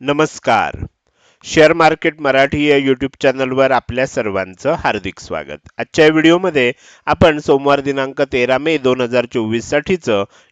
नमस्कार. Share market Marathi या YouTube चॅनलवर आपल्या सर्वांचं हार्दिक स्वागत. आजच्या व्हिडिओमध्ये आपण सोमवार दिनांक तेरा मे दोन हजार चोवीससाठीचं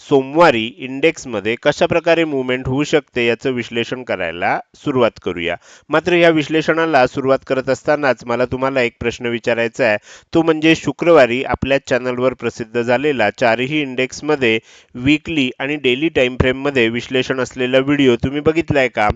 सोमवारी इंडेक्समध्ये कशाप्रकारे मुवमेंट होऊ शकते याचं विश्लेषण करायला सुरुवात करूया. मात्र या विश्लेषणाला सुरुवात करत असतानाच मला तुम्हाला एक प्रश्न विचारायचा आहे. तो म्हणजे शुक्रवारी आपल्या चॅनलवर प्रसिद्ध झालेला चारही इंडेक्समध्ये वीकली आणि डेली टाईम फ्रेममध्ये विश्लेषण असलेला व्हिडिओ तुम्ही बघितलाय का?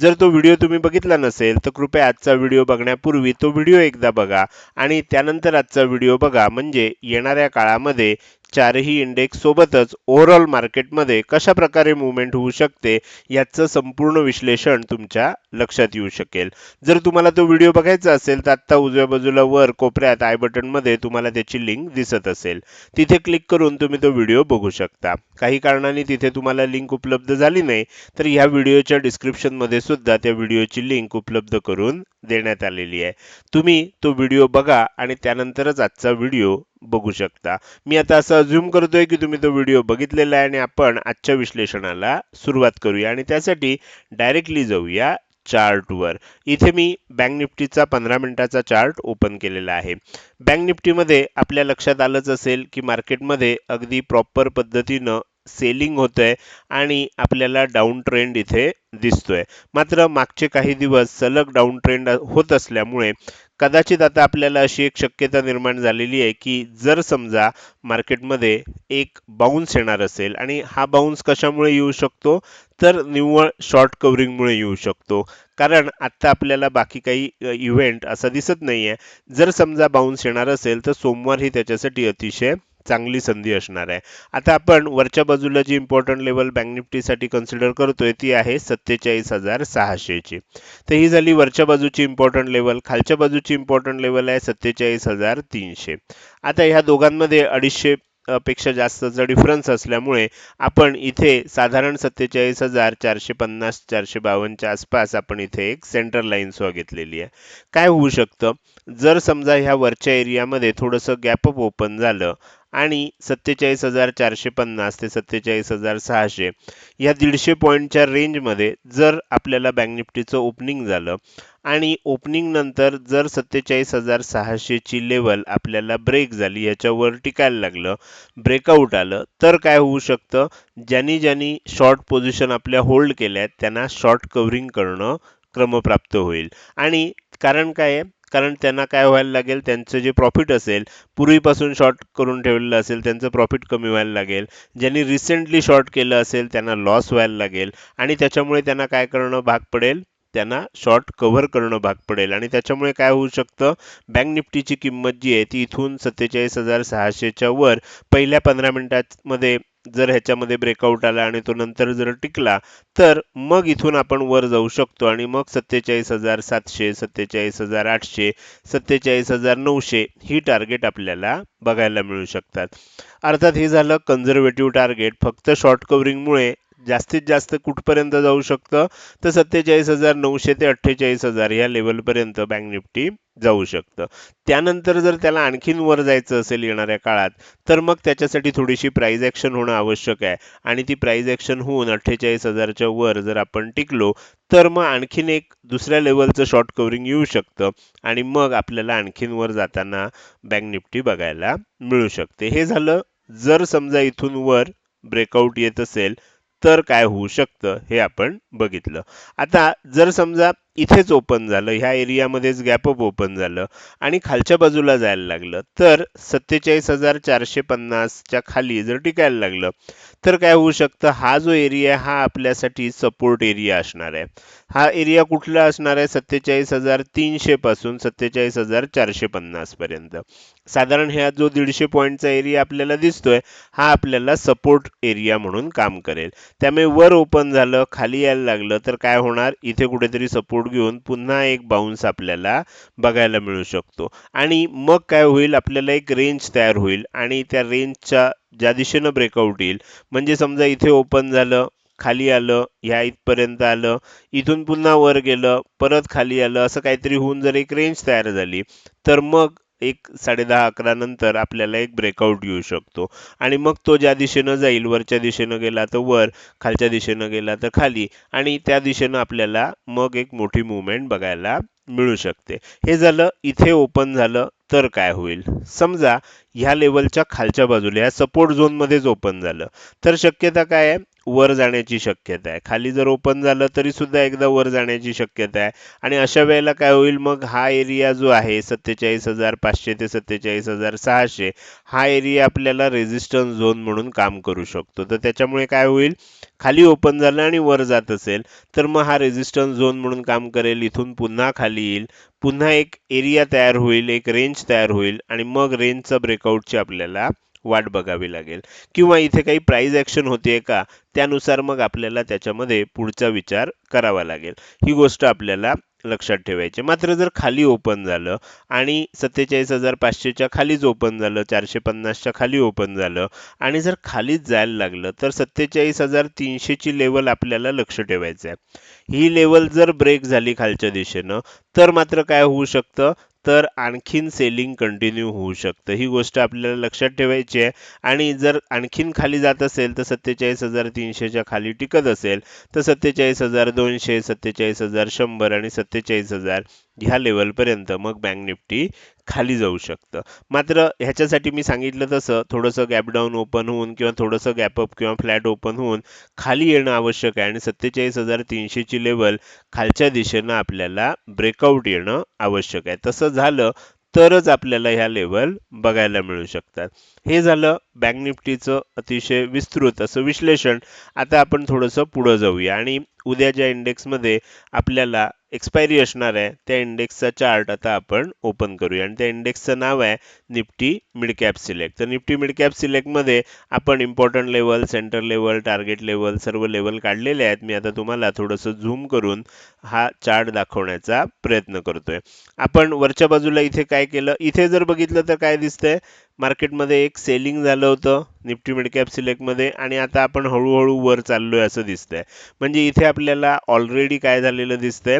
जर तो व्हिडिओ तुम्ही बघितला नसेल तर कृपया आजचा व्हिडिओ बघण्यापूर्वी तो व्हिडिओ एकदा बघा आणि त्यानंतर आजचा व्हिडिओ बघा. म्हणजे येणाऱ्या काळामध्ये चारही इंडेक्स सोबतच ओव्हरऑल मार्केटमध्ये कशा प्रकारे मुवमेंट होऊ शकते याचं संपूर्ण विश्लेषण तुमच्या लक्षात येऊ शकेल. जर तुम्हाला तो व्हिडिओ बघायचा असेल तर आत्ता उजव्या बाजूला वर कोपऱ्यात आय बटनमध्ये तुम्हाला त्याची लिंक दिसत असेल. तिथे क्लिक करून तुम्ही तो व्हिडिओ बघू शकता. काही कारणाने तिथे तुम्हाला लिंक उपलब्ध झाली नाही तर ह्या व्हिडिओच्या डिस्क्रिप्शनमध्ये सुद्धा त्या व्हिडिओची लिंक उपलब्ध करून देण्यात आलेली आहे. तुम्ही तो व्हिडिओ बघा आणि त्यानंतरच आजचा व्हिडिओ बघू शकता. मी आता असं झूम करतोय की तुम्ही तो व्हिडिओ बघितलेला आहे आणि आपण आजच्या विश्लेषणाला सुरुवात करूया आणि त्यासाठी डायरेक्टली जाऊया चार्टवर इथे मी बँक निफ्टीचा पंधरा मिनिटाचा चार्ट ओपन केलेला आहे. बँक निफ्टीमध्ये आपल्या लक्षात आलंच असेल की मार्केटमध्ये अगदी प्रॉपर पद्धतीनं सेलिंग होतंय आणि आपल्याला डाऊन ट्रेंड इथे दिसतोय. मात्र मागचे काही दिवस सलग डाऊन ट्रेंड होत असल्यामुळे कदाचित आता आपल्याला अशी एक शक्यता निर्माण झालेली आहे की जर समजा मार्केटमध्ये एक बाउन्स येणार असेल आणि हा बाउन्स कशामुळे येऊ शकतो तर निव्वळ शॉर्ट कव्हरिंगमुळे येऊ शकतो. कारण आत्ता आपल्याला बाकी काही इव्हेंट असा दिसत नाही आहे जर समजा बाउन्स येणार असेल तर सोमवार ही त्याच्यासाठी अतिशय चांगली संधी असणार आहे. आता आपण वरच्या बाजूला जी इम्पॉर्टंट लेवल बँक निफ्टीसाठी कन्सिडर करतोय ती आहे सत्तेचाळीस हजार सहाशेची तर ही झाली वरच्या बाजूची इम्पॉर्टंट लेवल खालच्या बाजूची इम्पॉर्टंट लेवल आहे सत्तेचाळीस हजार तीनशे. आता ह्या दोघांमध्ये अडीचशे पेक्षा जास्तचा डिफरन्स असल्यामुळे आपण इथे साधारण सत्तेचाळीस हजार चारशे पन्नास चारशे बावन्नच्या आसपास आपण इथे एक सेंटर लाईन सह घेतलेली आहे. काय होऊ शकतं? जर समजा ह्या वरच्या एरियामध्ये थोडंसं गॅपअप ओपन झालं आणि सत्तेचाळीस हजार चारशे पन्नास ते सत्तेचाळीस हजार सहाशे या दीडशे पॉईंटच्या रेंजमध्ये जर आपल्याला बँक निफ्टीचं ओपनिंग झालं आणि ओपनिंगनंतर जर सत्तेचाळीस हजार सहाशेची लेवल आपल्याला ब्रेक झाली याच्यावर टिकायला लागलं ब्रेकआउट आलं तर काय होऊ शकतं? ज्यांनी ज्यांनी शॉर्ट पोझिशन आपल्या होल्ड केल्या त्यांना शॉर्ट कव्हरिंग करणं क्रमप्राप्त होईल. आणि कारण काय आहे? कारण त्यांना काय व्हायला लागेल त्यांचं जे प्रॉफिट असेल पूर्वीपासून शॉर्ट करून ठेवलेलं असेल त्यांचं प्रॉफिट कमी व्हायला लागेल. ज्यांनी रिसेंटली शॉर्ट केलं असेल त्यांना लॉस व्हायला लागेल. आणि त्याच्यामुळे त्यांना काय करणं भाग पडेल? त्यांना शॉर्ट कव्हर करणं भाग पडेल. आणि त्याच्यामुळे काय होऊ शकतं? बँक निफ्टीची किंमत जी आहे ती इथून सत्तेचाळीस हजार सहाशेच्या वर पहिल्या पंधरा मिनिटांमध्ये जर ह्याच्यामध्ये ब्रेकआउट आला आणि तो नंतर जर टिकला तर मग इथून आपण वर जाऊ शकतो आणि मग सत्तेचाळीस हजार सातशे सत्तेचाळीस हजार आठशे सत्तेचाळीस हजार नऊशे ही टार्गेट आपल्याला बघायला मिळू शकतात. अर्थात हे झालं कन्झर्वेटिव्ह टार्गेट फक्त शॉर्ट कव्हरिंगमुळे जास्तीत जास्त कुठपर्यंत जाऊ शकतं? तर सत्तेचाळीस हजार नऊशे ते अठ्ठेचाळीस हजार या लेवलपर्यंत बँक निफ्टी जाऊ शकतं. त्यानंतर जर त्याला आणखीन वर जायचं असेल येणाऱ्या काळात तर मग त्याच्यासाठी थोडीशी प्राईज ॲक्शन होणं आवश्यक आहे. आणि ती प्राईज ॲक्शन होऊन अठ्ठेचाळीस हजारच्या वर जर आपण टिकलो तर मग आणखीन एक दुसऱ्या लेवलचं शॉर्ट कव्हरिंग येऊ शकतं. आणि मग आपल्याला आणखीन वर जाताना बँक निफ्टी बघायला मिळू शकते. हे झालं. जर समजा इथून वर ब्रेकआउट येत असेल तर काय होऊ शकतं हे आपण बघितलं. आता जर समजा इथेच ओपन झालं. ह्या एरियामध्येच गॅपअप ओपन झालं आणि खालच्या बाजूला जायला लागलं. तर सत्तेचाळीस हजार चारशे पन्नासच्या खाली जर टिकायला लागलं तर काय होऊ शकतं? हा जो एरिया हा आपल्यासाठी सपोर्ट एरिया असणार आहे. हा एरिया कुठला असणार आहे? सत्तेचाळीस हजार तीनशे पासून सत्तेचाळीस हजार चारशे पन्नास पर्यंत. साधारण ह्या जो दीडशे पॉईंटचा एरिया आपल्याला दिसतोय हा आपल्याला सपोर्ट एरिया म्हणून काम करेल. त्यामुळे वर ओपन झालं खाली यायला लागलं तर काय होणार? इथे कुठेतरी सपोर्ट सपोर्ट घेऊन पुन्हा एक बाउन्स आपल्याला बघायला मिळू शकतो. आणि मग काय होईल? आपल्याला एक रेंज तयार होईल आणि त्या रेंजच्या ज्या दिशेनं ब्रेकआउट येईल म्हणजे समजा इथे ओपन झालं खाली आलं ह्या इथपर्यंत आलं इथून पुन्हा वर गेलं परत खाली आलं असं काहीतरी होऊन जर एक रेंज तयार झाली तर मग एक साडेदहा अकरा नंतर आपल्याला एक ब्रेकआउट येऊ शकतो. आणि मग तो ज्या दिशेनं जाईल वरच्या दिशेनं गेला तर वर खालच्या दिशेनं गेला तर खाली आणि त्या दिशेनं आपल्याला मग एक मोठी मुवमेंट बघायला मिळू शकते. हे झालं इथे ओपन झालं तर काय होईल? समजा ह्या लेवलच्या खालच्या बाजूला या सपोर्ट झोनमध्येच ओपन झालं. तर शक्यता काय आहे? वर जाण्याची शक्यता आहे. खाली जर ओपन झालं तरी सुद्धा एकदा वर जाण्याची शक्यता आहे. आणि अशा वेळेला काय होईल? मग हा एरिया जो आहे सत्तेचाळीस हजार पाचशे ते सत्तेचाळीस हजार सहाशे हा एरिया आपल्याला रेझिस्टन्स झोन म्हणून काम करू शकतो. तर त्याच्यामुळे काय होईल? खाली ओपन झालं आणि वर जात असेल तर मग हा रेझिस्टन्स झोन म्हणून काम करेल. इथून पुन्हा खाली येईल. पुन्हा एक एरिया तयार होईल एक रेंज तयार होईल. आणि मग रेंजचा ब्रेकआउटची आपल्याला वाट बघावी लागेल. किंवा इथे काही प्राईज ॲक्शन होते का त्यानुसार मग आपल्याला त्याच्यामध्ये पुढचा विचार करावा लागेल. ही गोष्ट आपल्याला लक्षात ठेवायची. मात्र जर खाली ओपन झालं आणि सत्तेचाळीस हजार पाचशेच्या खालीच ओपन झालं चारशे पन्नासच्या खाली ओपन झालं आणि जर खालीच जायला लागलं तर सत्तेचाळीस हजार तीनशेची लेवल आपल्याला लक्ष ठेवायचं आहे ही लेवल जर ब्रेक झाली खालच्या दिशेनं तर मात्र काय होऊ शकतं? तर आणखीन सेलिंग कंटिन्यू होऊ शकतं. ही गोष्ट आपल्याला लक्षात ठेवायची आहे. आणि जर आणखीन खाली जात असेल तर सत्तेचाळीस हजार तीनशेच्या खाली टिकत असेल तर सत्तेचाळीस हजार दोनशे सत्तेचाळीस हजार शंभर आणि सत्तेचाळीस हजार ह्या लेवलपर्यंत मग बँक निफ्टी खाली जाऊ शकतं. मात्र ह्याच्यासाठी मी सांगितलं तसं थोडंसं गॅप डाऊन ओपन होऊन किंवा थोडंसं गॅप अप किंवा फ्लॅट ओपन होऊन खाली येणं आवश्यक आहे आणि सत्तेचाळीस हजार तीनशेची लेवल खालच्या दिशेनं आपल्याला ब्रेकआउट येणं आवश्यक आहे. तसं झालं तरच आपल्याला ह्या लेवल बघायला मिळू शकतात. हे झालं बँक निफ्टीचं अतिशय विस्तृत असं विश्लेषण. आता आपण थोडंसं पुढं जाऊया आणि उद्याच्या इंडेक्समध्ये आपल्याला एक्सपायरी असणार आहे त्या इंडेक्सचा चार्ट आता आपण ओपन करूया. आणि त्या इंडेक्सचं नाव आहे निफ्टी मिडकॅप सिलेक्ट तर निफ्टी मिडकॅप सिलेक्टमध्ये आपण important level centre level target level सर्व लेवल काढलेले आहेत. मी आता तुम्हाला थोडंसं झूम करून हा चार्ट दाखवण्याचा प्रयत्न करतोय. आपण वरच्या बाजूला इथे काय केलं? इथे जर बघितलं तर काय दिसतंय? मार्केटमध्ये एक सेलिंग झालं होतं निफ्टी मिडकॅप सिलेक्टमध्ये आणि आता आपण हळूहळू वर चाललो आहे असं दिसतंय. म्हणजे इथे आपल्याला ऑलरेडी काय झालेलं दिसतंय?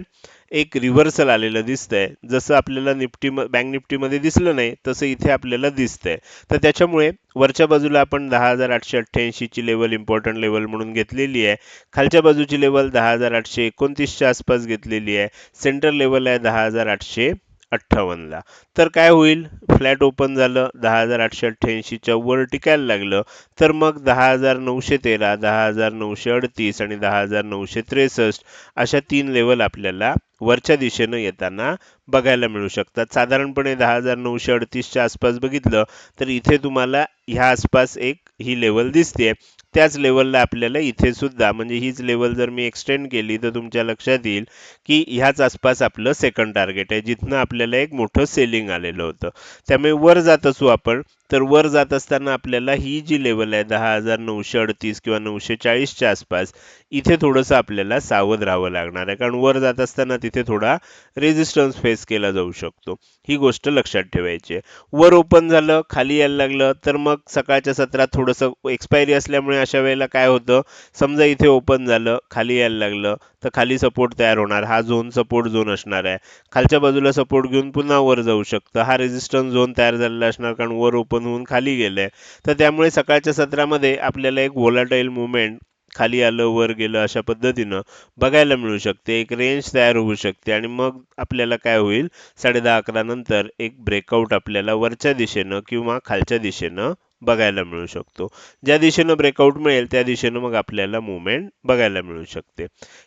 एक रिव्हर्सल आलेलं दिसतंय. जसं आपल्याला निफ्टी बँक निफ्टीमध्ये दिसलं नाही तसं इथे आपल्याला दिसतंय. तर त्याच्यामुळे वरच्या बाजूला आपण दहा हजार आठशे अठ्ठ्याऐंशीची लेवल इम्पॉर्टंट लेवल म्हणून घेतलेली आहे. खालच्या बाजूची लेवल दहा हजार आठशे एकोणतीसच्या आसपास घेतलेली आहे. सेंटर लेवल आहे दहा हजार आठशे अठ्ठावन्नला तर काय होईल? फ्लॅट ओपन झालं दहा हजार आठशे अठ्ठ्याऐंशीच्या वर टिकायला लागलं. तर मग दहा हजार नऊशे तेरा दहा हजार नऊशे अडतीस आणि दहा हजार नऊशे त्रेसष्ट अशा तीन लेवल आपल्याला वरच्या दिशेनं येताना बघायला मिळू शकतात. साधारणपणे दहा हजार नऊशे अडतीसच्या आसपास बघितलं तर इथे तुम्हाला ह्या आसपास एक ही लेवल दिसते त्याच लेवलला आपल्याला इथे सुद्धा म्हणजे हीच लेवल जर मी एक्सटेंड केली तर तुमच्या लक्षात येईल की ह्याच आसपास आपलं सेकंड टार्गेट आहे जिथनं आपल्याला एक मोठं सेलिंग आलेलं होतं. त्यामुळे वर जात असू आपण तर वर जात असताना आपल्याला ही जी लेवल आहे दहा हजार नऊशे अडतीस किंवा नऊशे चाळीसच्या आसपास इथे थोडंसं आपल्याला सावध राहावं लागणार आहे. कारण वर जात असताना तिथे थोडा रेजिस्टन्स फेस केला जाऊ शकतो. ही गोष्ट लक्षात ठेवायची आहे. वर ओपन झालं खाली यायला लागलं तर मग सकाळच्या सत्रात थोडंसं एक्सपायरी असल्यामुळे अशा वेळेला काय होतं? समजा इथे ओपन झालं खाली यायला लागलं तर खाली सपोर्ट तयार होणार. हा झोन सपोर्ट झोन असणार आहे. खालच्या बाजूला सपोर्ट घेऊन पुन्हा वर जाऊ शकतं. हा रेजिस्टन्स झोन तयार झालेला असणार कारण वर ओपन होऊन खाली गेलंय. तर त्यामुळे सकाळच्या सत्रामध्ये आपल्याला एक व्होलाटाईल मुवमेंट खाली आलं वर गेलं अशा पद्धतीनं बघायला मिळू शकते. एक रेंज तयार होऊ शकते आणि मग आपल्याला काय होईल? साडे दहा अकरा नंतर एक ब्रेकआउट आपल्याला वरच्या दिशेनं किंवा खालच्या दिशेनं बघायला मिळू शकतो. ज्या दिशेनं ब्रेकआउट मिळेल त्या दिशेनं मग आपल्याला मुवमेंट बघायला मिळू शकते.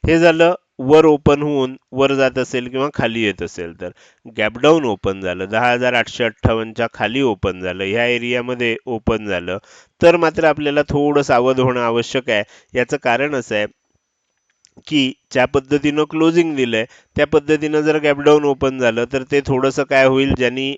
हे झालं वर ओपन होऊन वर जात असेल किंवा खाली येत असेल तर. गॅपडाऊन ओपन झालं. दहा हजार आठशे अठ्ठावन्नच्या खाली ओपन झालं. ह्या एरियामध्ये ओपन झालं. तर मात्र आपल्याला थोडं सावध होणं आवश्यक आहे. याचं कारण असं आहे की ज्या पद्धतीनं क्लोजिंग आहे त्या पद्धतीनं जर गॅपडाऊन ओपन झालं तर ते थोडंसं काय होईल ज्यांनी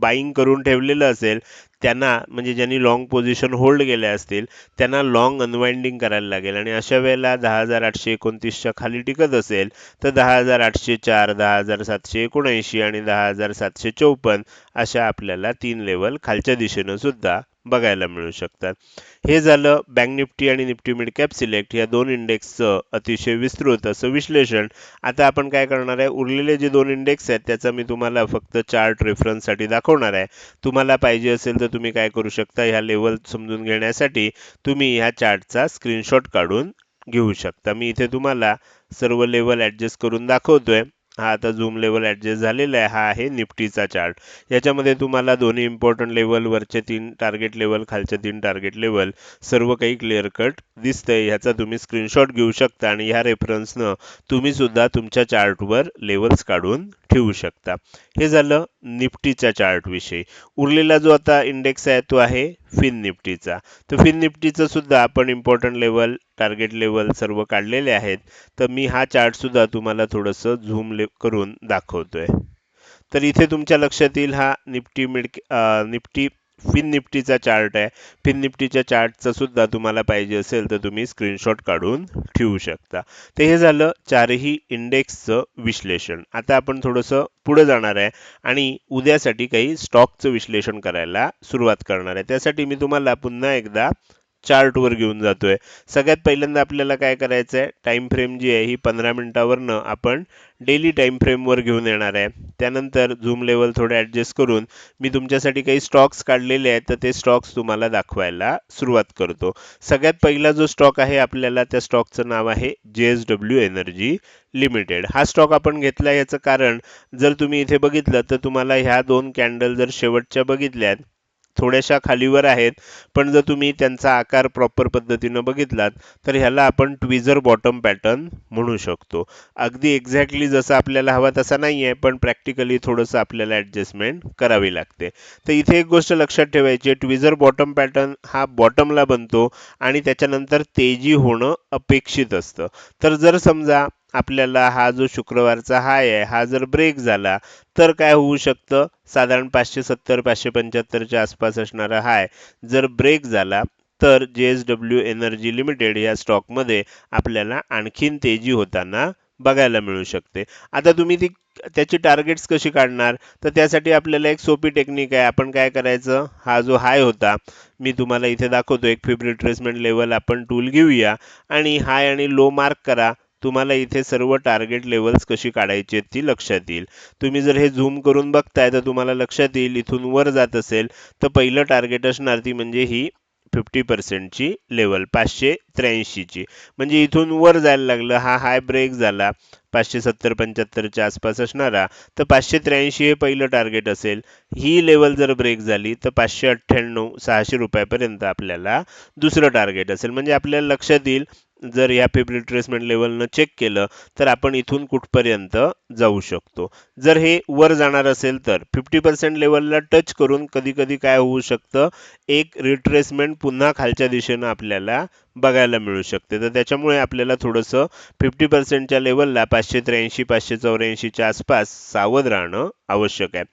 बाईंग करून ठेवलेलं असेल त्यांना म्हणजे ज्यांनी लाँग पोझिशन होल्ड केल्या असतील त्यांना लाँग अनवाइंडिंग करायला लागेल. आणि अशा वेळेला दहा हजार आठशे एकोणतीसच्या खाली टिकत असेल तर दहा हजार आठशे चार दहा हजार सातशे एकोणऐंशी आणि दहा हजार सातशे चौपन्न अशा आपल्याला तीन लेवल खालच्या दिशेनं सुद्धा बघायला मिळू शकतात. हे झालं बँक निफ्टी आणि निफ्टी मिड कॅप सिलेक्ट या दोन इंडेक्सचं अतिशय विस्तृत असं विश्लेषण. आता आपण काय करणार आहे? उरलेले जे दोन इंडेक्स आहेत त्याचा मी तुम्हाला फक्त चार्ट रेफरन्ससाठी दाखवणार आहे. तुम्हाला पाहिजे असेल तर तुम्ही काय करू शकता? ह्या लेवल समजून घेण्यासाठी तुम्ही ह्या चार्टचा स्क्रीनशॉट काढून घेऊ शकता. मी इथे तुम्हाला सर्व लेवल ॲडजस्ट करून दाखवतोय. हा आता झूम लेवल ॲडजस्ट झालेला आहे. हा आहे निफ्टीचा चार्ट याच्यामध्ये तुम्हाला दोन्ही इम्पॉर्टंट लेवल वरचे तीन टार्गेट लेवल खालचे तीन टार्गेट लेवल सर्व काही क्लिअर कट दिसतंय. ह्याचा तुम्ही स्क्रीनशॉट घेऊ शकता आणि ह्या रेफरन्सनं तुम्ही सुद्धा तुमच्या चार्टवर लेवल्स काढून ठेवू शकता. हे झालं निफ्टीच्या चार्टविषयी उरलेला जो आता इंडेक्स आहे तो आहे फिन निफ्टीचा. तर फिन निफ्टीचं सुद्धा आपण इम्पॉर्टंट लेवल टार्गेट लेवल सर्व काढलेले आहेत. तर मी हा चार्टसुद्धा तुम्हाला थोडंसं झूम ले करून दाखवतोय. तर इथे तुमच्या लक्षात येईल हा निफ्टी मिड निफ्टी फिन निफ्टीचा चार्ट आहे. फिन निफ्टीच्या चार्टचा सुद्धा तुम्हाला पाहिजे असेल तर तुम्ही स्क्रीनशॉट काढून ठेवू शकता. तर हे झालं चारही इंडेक्सचं विश्लेषण. आता आपण थोडंसं पुढे जाणार आहे आणि उद्यासाठी काही स्टॉकचं विश्लेषण करायला सुरुवात करणार आहे. त्यासाठी मी तुम्हाला पुन्हा एकदा चार्टवर घेऊन जातोय. सगळ्यात पहिल्यांदा आपल्याला काय करायचं आहे टाइम फ्रेम जी आहे ही पंधरा मिनिटावरनं आपण डेली टाइम फ्रेमवर घेऊन येणार आहे. त्यानंतर झूम लेवल थोडे ॲडजस्ट करून मी तुमच्यासाठी काही स्टॉक्स काढलेले आहेत तर ते स्टॉक्स तुम्हाला दाखवायला सुरुवात करतो. सगळ्यात पहिला जो स्टॉक आहे आपल्याला त्या स्टॉकचं नाव आहे J S W energy limited हा स्टॉक आपण घेतला याचं कारण जर तुम्ही इथे बघितलं तर तुम्हाला ह्या दोन कॅन्डल जर शेवटच्या बघितल्यात थोड्याशा खालीवर आहेत. पण जर तुम्ही त्यांचा आकार प्रॉपर पद्धतीनं बघितलात तर ह्याला आपण ट्विझर बॉटम पॅटर्न म्हणू शकतो. अगदी एक्झॅक्टली जसं आपल्याला हवा तसा नाही आहे पण प्रॅक्टिकली थोडंसं आपल्याला ॲडजस्टमेंट करावी लागते. तर इथे एक गोष्ट लक्षात ठेवायची ट्विझर बॉटम पॅटर्न हा बॉटमला बनतो आणि त्याच्यानंतर तेजी होणं अपेक्षित असतं. तर जर समजा आपल्याला हा जो शुक्रवारचा हाय आहे हा जर ब्रेक झाला तर काय होऊ शकतं? साधारण पाचशे सत्तर पाचशे पंच्याहत्तरच्या आसपास असणारा हाय. जर ब्रेक झाला तर जे एस डब्ल्यू एनर्जी लिमिटेड या स्टॉकमध्ये आपल्याला आणखीन तेजी होताना बघायला मिळू शकते. आता तुम्ही ती त्याची टार्गेट्स कशी काढणार? तर त्यासाठी आपल्याला एक सोपी टेक्निक आहे. आपण काय करायचं? हा जो हाय होता मी तुम्हाला इथे दाखवतो. एक फिब रिट्रेसमेंट लेवल आपण टूल घेऊया. आणि हाय आणि लो मार्क करा. तुम्हाला इथे सर्व टार्गेट लेवल्स कशी काढायची आहेत ती लक्षात येईल. तुम्ही जर हे झूम करून बघताय तर तुम्हाला लक्षात येईल इथून वर जात असेल तर पहिलं टार्गेट असणार ती म्हणजे ही फिफ्टी पर्सेंटची लेवल पाचशे त्र्याऐंशीची. म्हणजे इथून वर जायला लागलं हा हाय ब्रेक झाला पाचशे सत्तर पंच्याहत्तरच्या आसपास असणारा तर पाचशे त्र्याऐंशी हे पहिलं टार्गेट असेल. ही लेवल जर ब्रेक झाली तर पाचशे अठ्ठ्याण्णव सहाशे रुपयापर्यंत आपल्याला दुसरं टार्गेट असेल. म्हणजे आपल्याला लक्षात येईल जर या फिब रिट्रेसमेंट लेवलनं चेक केलं तर आपण इथून कुठपर्यंत जाऊ शकतो. जर हे वर जाणार असेल तर फिफ्टी पर्सेंट लेवलला टच करून कधी कधी काय होऊ शकतं? एक रिट्रेसमेंट पुन्हा खालच्या दिशेनं आपल्याला बघायला मिळू शकते. तर त्याच्यामुळे आपल्याला थोडंसं फिफ्टी पर्सेंटच्या लेवलला पाचशे त्र्याऐंशी पाचशे चौऱ्याऐंशीच्या आसपास सावध राहणं आवश्यक आहे.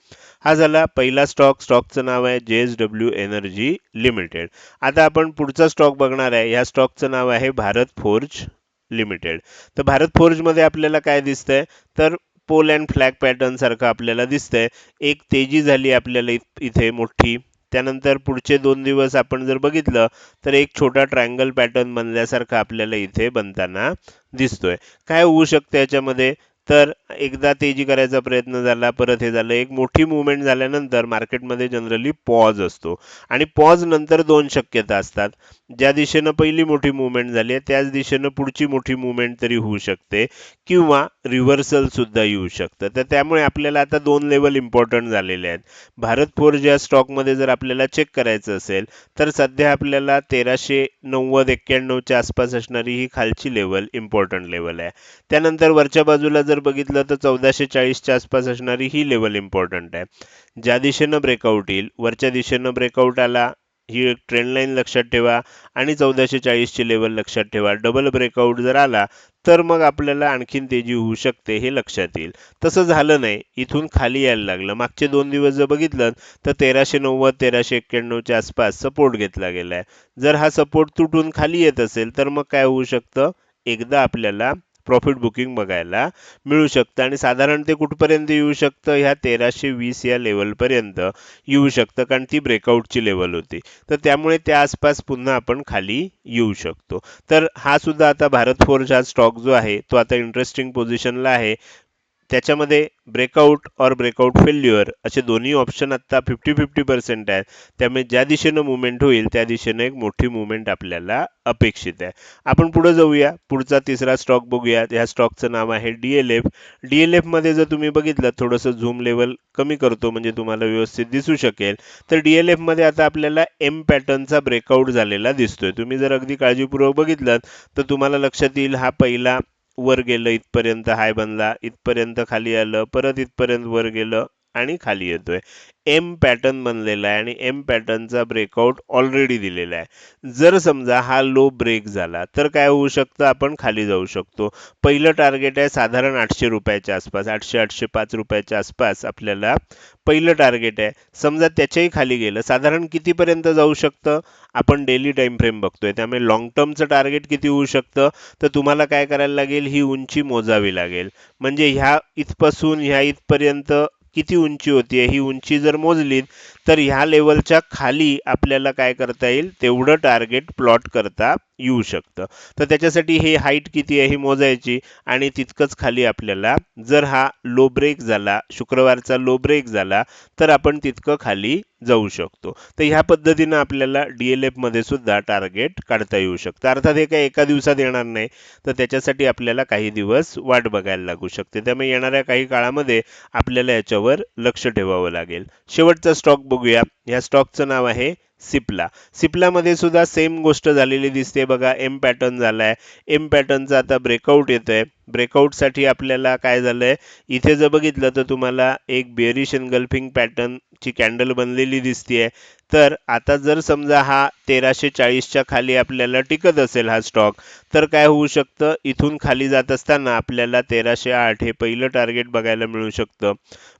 हा झाला पहिला स्टॉक स्टॉकचं नाव आहे J S W energy limited. आता आपण पुढचा स्टॉक बघणार आहे. या स्टॉकचं नाव आहे भारत फोर्ज लिमिटेड. तर भारत फोर्जमध्ये आपल्याला काय दिसतंय? तर पोल अँड फ्लॅग पॅटर्न सारखं आपल्याला दिसतंय. एक तेजी झाली आपल्याला इथे मोठी. त्यानंतर पुढचे दोन दिवस आपण जर बघितलं तर एक छोटा ट्रायंगल पॅटर्न बनल्यासारखं आपल्याला इथे बनताना दिसतोय. काय होऊ शकतं याच्यामध्ये? तर एकदा तेजी करायचा प्रयत्न झाला परत हे झालं. एक मोठी मुवमेंट झाल्यानंतर मार्केटमध्ये जनरली पॉज असतो. आणि पॉज नंतर दोन शक्यता असतात. ज्या दिशेनं पहिली मोठी मुवमेंट झाली आहे त्याच दिशेनं पुढची मोठी मुवमेंट तरी होऊ शकते किंवा रिव्हर्सल सुद्धा येऊ शकतं. तर त्यामुळे आपल्याला आता दोन लेवल इम्पॉर्टंट झालेले आहेत. भारत फोर्ज या स्टॉकमध्ये जर आपल्याला चेक करायचं असेल तर सध्या आपल्याला तेराशे नव्वद एक्क्याण्णवच्या आसपास असणारी ही खालची लेवल इम्पॉर्टंट लेवल आहे. त्यानंतर वरच्या बाजूला जर बघितलं तर चौदाशे चाळीसच्या आसपास असणारी ही लेवल इम्पॉर्टंट आहे. ज्या दिशेनं ब्रेकआउट येईल वरच्या दिशेनं ब्रेकआउट आला ही एक ट्रेंड लाईन लक्षात ठेवा आणि चौदाशे चाळीसची लेवल लक्षात ठेवा. डबल ब्रेकआउट जर आला तर मग आपल्याला आणखीन तेजी होऊ शकते हे लक्षात येईल. तसं झालं नाही. इथून खाली यायला लागलं. मागचे दोन दिवस जर बघितलं तर तेराशे नव्वद तेराशे एक्क्याण्णवच्या आसपास सपोर्ट घेतला गेलाय. जर हा सपोर्ट तुटून खाली येत असेल तर मग काय होऊ शकतं? एकदा आपल्याला प्रॉफिट बुकिंग बघायला मिळू शकतं. आणि साधारण ते कुठपर्यंत येऊ शकतं? ह्या तेराशे वीस या लेवलपर्यंत येऊ शकतं कारण ती ब्रेकआउटची लेवल होती. तर त्यामुळे त्या आसपास पुन्हा आपण खाली येऊ शकतो. तर हा सुद्धा आता भारत फोर्ज हा स्टॉक जो आहे तो आता इंटरेस्टिंग पोझिशनला आहे. त्याच्यामध्ये ब्रेकआउट और ब्रेकआउट फेल्युअर असे दोन्ही ऑप्शन आत्ता फिफ्टी फिफ्टी पर्सेंट आहेत. त्यामुळे ज्या दिशेनं मुवमेंट होईल त्या दिशेनं एक मोठी मुवमेंट आपल्याला अपेक्षित आहे. आपण पुढे जाऊया. पुढचा तिसरा स्टॉक बघूया ह्या स्टॉकचं नाव आहे D L F D L एफमध्ये जर तुम्ही बघितलं थोडंसं झूम लेवल कमी करतो म्हणजे तुम्हाला व्यवस्थित दिसू शकेल. तर डी एल एफमध्ये आता आपल्याला एम पॅटर्नचा ब्रेकआउट झालेला दिसतोय. तुम्ही जर अगदी काळजीपूर्वक बघितलं तर तुम्हाला लक्षात येईल हा पहिला वर गेलं इथपर्यंत हाय बनला इथपर्यंत खाली आलं परत इथपर्यंत वर गेलं. आणि खाली येतोय. एम पॅटर्न बनलेला आहे आणि एम पॅटर्नचा ब्रेकआउट ऑलरेडी दिलेला आहे. जर समजा हा लो ब्रेक झाला तर काय होऊ शकतं? आपण खाली जाऊ शकतो. पहिलं टार्गेट आहे साधारण आठशे रुपयाच्या आसपास आठशे आठशे पाच रुपयाच्या आसपास आपल्याला पहिलं टार्गेट आहे. समजा त्याच्याही खाली गेलं साधारण कितीपर्यंत जाऊ शकतं? आपण डेली टाइम फ्रेम बघतोय. त्यामुळे लॉंग टर्मचं टार्गेट किती होऊ शकतं? तर तुम्हाला काय करायला लागेल? ही उंची मोजावी लागेल. म्हणजे ह्या इथपासून ह्या इथपर्यंत किती उंची होती ही उंची जर मोजली तर ह्या लेवलच्या खाली आपल्याला काय करता येईल? तेवढं टार्गेट प्लॉट करता येऊ शकतं. तर त्याच्यासाठी हे हाईट किती आहे ही मोजायची? आणि तितकंच खाली आपल्याला जर हा लो ब्रेक झाला शुक्रवारचा लो ब्रेक झाला तर आपण तितकं खाली जाऊ शकतो. तर ह्या पद्धतीनं आपल्याला डी एल एफमध्ये सुद्धा टार्गेट काढता येऊ शकतं. अर्थात हे काही एका दिवसात येणार नाही तर त्याच्यासाठी आपल्याला काही दिवस वाट बघायला लागू शकते. त्यामुळे येणाऱ्या काही काळामध्ये आपल्याला याच्यावर लक्ष ठेवावं लागेल. शेवटचा स्टॉक बघूया. या स्टॉकचं नाव आहे सिप्ला. सिप्लामध्ये सुद्धा सेम गोष्ट झालेली दिसते बघा एम पॅटर्न झालाय. एम पॅटर्नचा आता ब्रेकआउट येतो आहे ब्रेकआउटसाठी आपल्याला काय झालंय? इथे जर बघितलं तर तुम्हाला एक बेरिश एनगल्फिंग पॅटर्नची कॅन्डल बनलेली दिसतीये. तर आता जर समजा हा तेराशे चाळीसच्या खाली आपल्याला टिकत असेल हा स्टॉक तर काय होऊ शकतं? इथून खाली जात असताना आपल्याला तेराशे आठ हे पहिलं टार्गेट बघायला मिळू शकतं.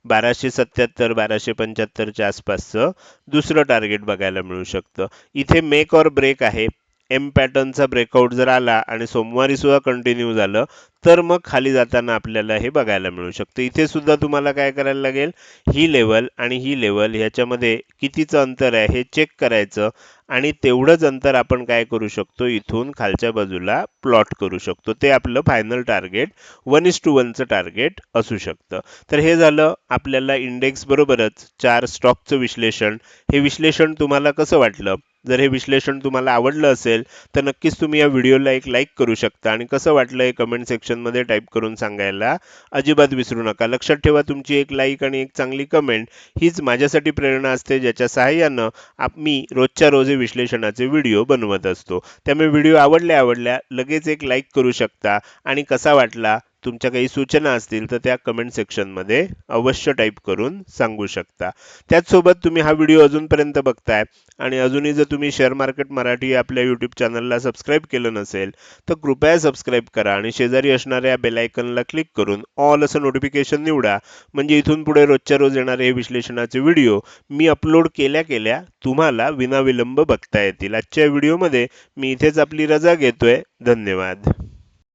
बाराशे सत्याहत्तर बाराशे पंच्याहत्तरच्या आसपासचं दुसरं टार्गेट बघायला मिळू शकतं. इथे मेक और ब्रेक आहे. एम पॅटर्नचा ब्रेकआउट जर आला आणि सोमवारी सुद्धा कंटिन्यू झालं तर मग खाली जाताना आपल्याला हे बघायला मिळू शकतं. इथे सुद्धा तुम्हाला काय करायला लागेल? ही लेवल आणि ही लेवल ह्याच्यामध्ये कितीचं अंतर आहे हे चेक करायचं आणि तेवढंच अंतर आपण काय करू शकतो? इथून खालच्या बाजूला प्लॉट करू शकतो. ते आपलं final target one is to वनचं target असू शकतं. तर हे झालं आपल्याला इंडेक्स बरोबरच चार स्टॉकचं विश्लेषण. हे विश्लेषण तुम्हाला कसं वाटलं? जर हे विश्लेषण तुम्हाला आवडलं असेल तर नक्कीच तुम्ही या व्हिडिओला एक लाईक करू शकता. आणि कसं वाटलं हे कमेंट सेक्शनमध्ये टाईप करून सांगायला अजिबात विसरू नका. लक्षात ठेवा तुमची एक लाईक आणि एक चांगली कमेंट हीच माझ्यासाठी प्रेरणा असते ज्याच्या सहाय्यानं आप मी रोजच्या रोज हे विश्लेषणाचे व्हिडिओ बनवत असतो. त्यामुळे व्हिडिओ आवडल्या आवडल्या लगेच एक लाईक करू शकता. आणि कसा वाटला? तुमच्या काही सूचना असतील तर त्या कमेंट सेक्शनमध्ये अवश्य टाईप करून सांगू शकता. त्याचसोबत तुम्ही हा व्हिडिओ अजूनपर्यंत बघताय आणि अजूनही जर तुम्ही शेअर मार्केट मराठी आपल्या यूट्यूब चॅनलला सबस्क्राईब केलं नसेल तर कृपया सबस्क्राईब करा आणि शेजारी असणाऱ्या बेलायकनला क्लिक करून ऑल असं नोटिफिकेशन निवडा. म्हणजे इथून पुढे रोजच्या रोज येणारे हे विश्लेषणाचे व्हिडिओ मी अपलोड केल्या केल्या तुम्हाला विनाविलंब बघता येतील. आजच्या व्हिडिओमध्ये मी इथेच आपली रजा घेतोय. धन्यवाद.